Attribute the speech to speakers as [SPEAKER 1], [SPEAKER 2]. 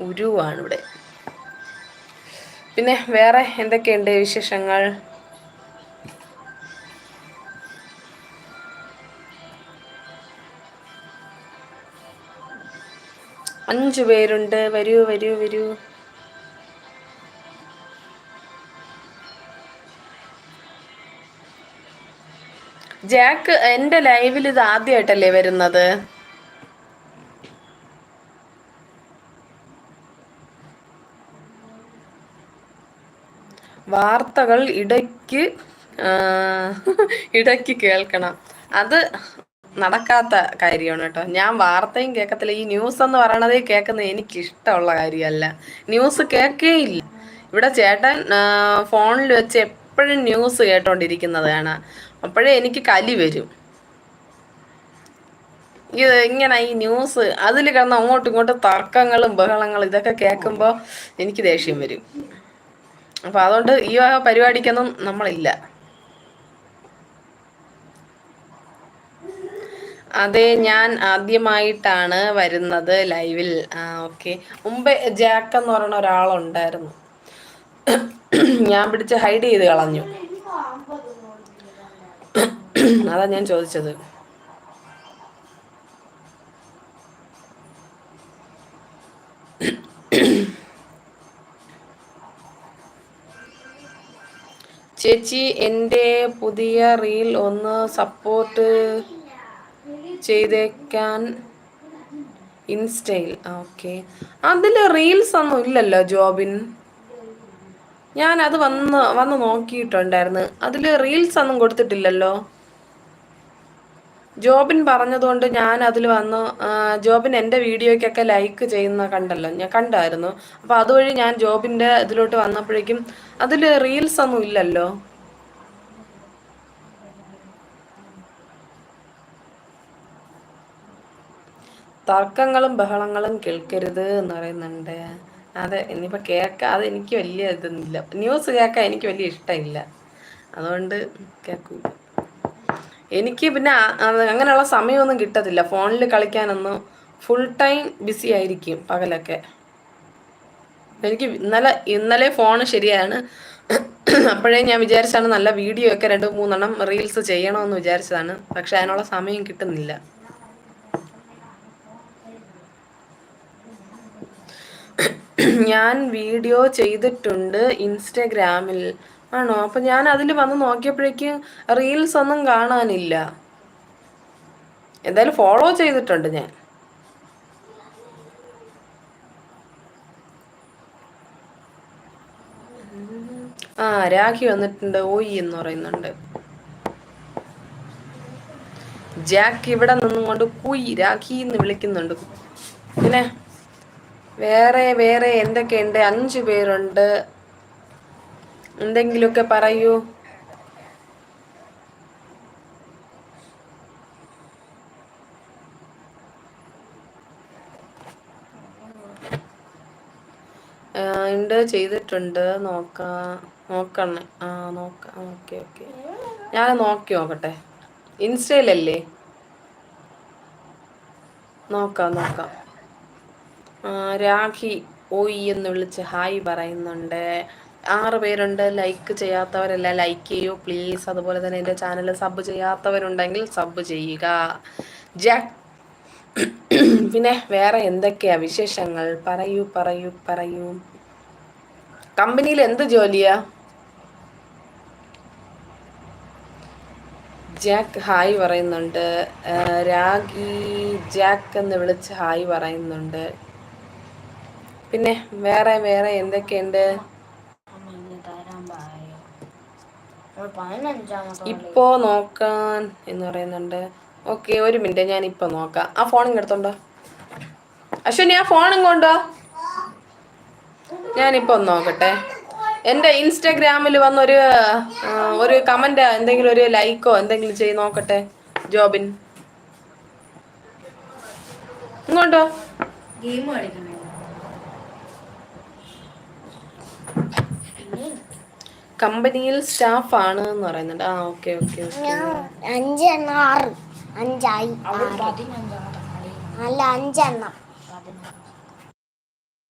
[SPEAKER 1] ഉരുവാണ് ഇവിടെ പിന്നെ വേറെ എന്തൊക്കെയുണ്ട് വിശേഷങ്ങൾ? അഞ്ചു പേരുണ്ട്. വരൂ വരൂ വരൂ. ജാക്ക് എന്റെ ലൈവിൽ ഇത് ആദ്യമായിട്ടല്ലേ വരുന്നത്? വാർത്തകൾ ഇടയ്ക്ക് ഇടയ്ക്ക് കേൾക്കണം. അത് നടക്കാത്ത കാര്യമാണ് കേട്ടോ. ഞാൻ വാർത്തയും കേൾക്കത്തില്ല ഈ ന്യൂസ് എന്ന് പറയണതേ കേൾക്കുന്നത് എനിക്ക് ഇഷ്ടമുള്ള കാര്യമല്ല. ന്യൂസ് കേൾക്കേയില്ല. ഇവിടെ ചേട്ടൻ ഫോണിൽ വെച്ച് എപ്പോഴും ന്യൂസ് കേട്ടോണ്ടിരിക്കുന്നതാണ്. അപ്പോഴേ എനിക്ക് കലി വരും. ഇത് ഇങ്ങനെ ഈ ന്യൂസ് അതിൽ കിടന്ന് അങ്ങോട്ടും ഇങ്ങോട്ടും തർക്കങ്ങളും ബഹളങ്ങളും ഇതൊക്കെ കേൾക്കുമ്പോൾ എനിക്ക് ദേഷ്യം വരും. അപ്പോൾ അതുകൊണ്ട് ഈ പരിപാടിക്കൊന്നും നമ്മളില്ല. അതെ ഞാൻ ആദ്യമായിട്ടാണ് വരുന്നത് ലൈവിൽ. ആ ഓക്കെ. മുമ്പ് ജാക്ക് എന്ന് പറയുന്ന ഒരാളുണ്ടായിരുന്നു. ഞാൻ പിടിച്ച് ഹൈഡ് ചെയ്ത് കളഞ്ഞു. അതാ ഞാൻ ചോദിച്ചത്. ചേച്ചി എന്റെ പുതിയ റീൽ ഒന്ന് സപ്പോർട്ട് ചെയ്തേക്കാൻ ഇൻസ്റ്റയിൽ. ഓക്കെ. അതിൽ റീൽസ് ഒന്നും ഇല്ലല്ലോ ജോബിൻ? ഞാൻ അത് വന്ന് വന്ന് നോക്കിയിട്ടുണ്ടായിരുന്നു. അതിൽ റീൽസ് ഒന്നും കൊടുത്തിട്ടില്ലല്ലോ? ജോബിൻ പറഞ്ഞതുകൊണ്ട് ഞാൻ അതിൽ വന്ന് ജോബിൻ എന്റെ വീഡിയോയ്ക്കൊക്കെ ലൈക്ക് ചെയ്യുന്ന കണ്ടല്ലോ ഞാൻ കണ്ടായിരുന്നു. അപ്പോൾ അതുവഴി ഞാൻ ജോബിന്റെ ഇതിലോട്ട് വന്നപ്പോഴേക്കും അതിൽ റീൽസ് ഒന്നും ഇല്ലല്ലോ. തർക്കങ്ങളും ബഹളങ്ങളും കേൾക്കരുത് എന്ന് പറയുന്നുണ്ട്. അതെ ഇനിയിപ്പോൾ കേൾക്കാതെ എനിക്ക് വലിയ ഇതൊന്നുമില്ല. ന്യൂസ് കേൾക്കാൻ എനിക്ക് വലിയ ഇഷ്ടമില്ല. അതുകൊണ്ട് കേൾക്കൂല. എനിക്ക് പിന്നെ അങ്ങനെയുള്ള സമയമൊന്നും കിട്ടത്തില്ല. ഫോണിൽ കളിക്കാനൊന്നും ഫുൾ ടൈം ബിസി ആയിരിക്കും പകലൊക്കെ. എനിക്ക് ഇന്നലെ ഇന്നലെ ഫോൺ ശരിയാണ്. അപ്പോഴേ ഞാൻ വിചാരിച്ചാണ് നല്ല വീഡിയോ ഒക്കെ രണ്ട് മൂന്നെണ്ണം റീൽസ് ചെയ്യണമെന്ന് വിചാരിച്ചതാണ്. പക്ഷെ അതിനുള്ള സമയം കിട്ടുന്നില്ല. ഞാൻ വീഡിയോ ചെയ്തിട്ടുണ്ട് ഇൻസ്റ്റഗ്രാമിൽ ആണോ? അപ്പൊ ഞാൻ അതിൽ വന്ന് നോക്കിയപ്പോഴേക്കും റീൽസ് ഒന്നും കാണാനില്ല. എന്തായാലും ഫോളോ ചെയ്തിട്ടുണ്ട് ഞാൻ. ആ രാഖി വന്നിട്ടുണ്ട് ഓയി എന്ന് പറയുന്നുണ്ട്. ജാക്ക് ഇവിടെ നിന്നുകൊണ്ട് കുയി രാഖി എന്ന് വിളിക്കുന്നുണ്ട്. പിന്നെ വേറെ വേറെ എന്തൊക്കെയുണ്ട്? അഞ്ചു പേരുണ്ട്. എന്തെങ്കിലുമൊക്കെ പറയൂ. ഉണ്ട് ചെയ്തിട്ടുണ്ട്. നോക്കാം നോക്കണേ. ആ നോക്കാം ഓക്കെ ഓക്കെ. ഞാൻ നോക്കി നോക്കട്ടെ. ഇൻസ്റ്റയിലല്ലേ? നോക്കാം നോക്കാം. രാഖി ഓയി എന്ന് വിളിച്ച് ഹായ് പറയുന്നുണ്ട്. ആറ് പേരുണ്ട്. ലൈക്ക് ചെയ്യാത്തവരല്ല ലൈക്ക് ചെയ്യൂ. പ്ലീസ് അതുപോലെ തന്നെ എന്റെ ചാനൽ സബ് ചെയ്യാത്തവരുണ്ടെങ്കിൽ സബ് ചെയ്യുക. ജാക്ക്. പിന്നെ വേറെ എന്തൊക്കെയാ വിശേഷങ്ങൾ? പറയൂ പറയൂ പറയൂ. കമ്പനിയിൽ എന്ത് ജോലിയാ? ജാക്ക് ഹായ് പറയുന്നുണ്ട്. രാഗി ജാക്ക് എന്ന് വിളിച്ച് ഹായ് പറയുന്നുണ്ട്. പിന്നെ വേറെ വേറെ എന്തൊക്കെയുണ്ട്? ഇപ്പോ നോക്കാൻ എന്ന് പറയുന്നുണ്ട്. ഓക്കെ ഒരു മിനിറ്റ് ഞാൻ ഇപ്പൊ നോക്കാം. ആ ഫോൺ ഇങ്ങെടുത്തോണ്ടോ അശ്വിനി ആ ഫോൺ ഇങ്ങോട്ടോ ഞാനിപ്പോ ഒന്ന് നോക്കട്ടെ. എന്റെ ഇൻസ്റ്റാഗ്രാമിൽ വന്നൊരു ഒരു കമന്റ് എന്തെങ്കിലും ഒരു ലൈക്കോ എന്തെങ്കിലും ചെയ്ത് നോക്കട്ടെ ജോബിൻ. ഇങ്ങോട്ടോ ഗെയിം കളിക്കണം കമ്പനിയിൽ സ്റ്റാഫ് ആണ് എന്ന് പറയുന്നുണ്ട്. ആ ഓക്കെ ഓക്കെ
[SPEAKER 2] അഞ്ചെണ്ണം ആറ് അഞ്ചായി. അല്ല അഞ്ചെണ്ണം.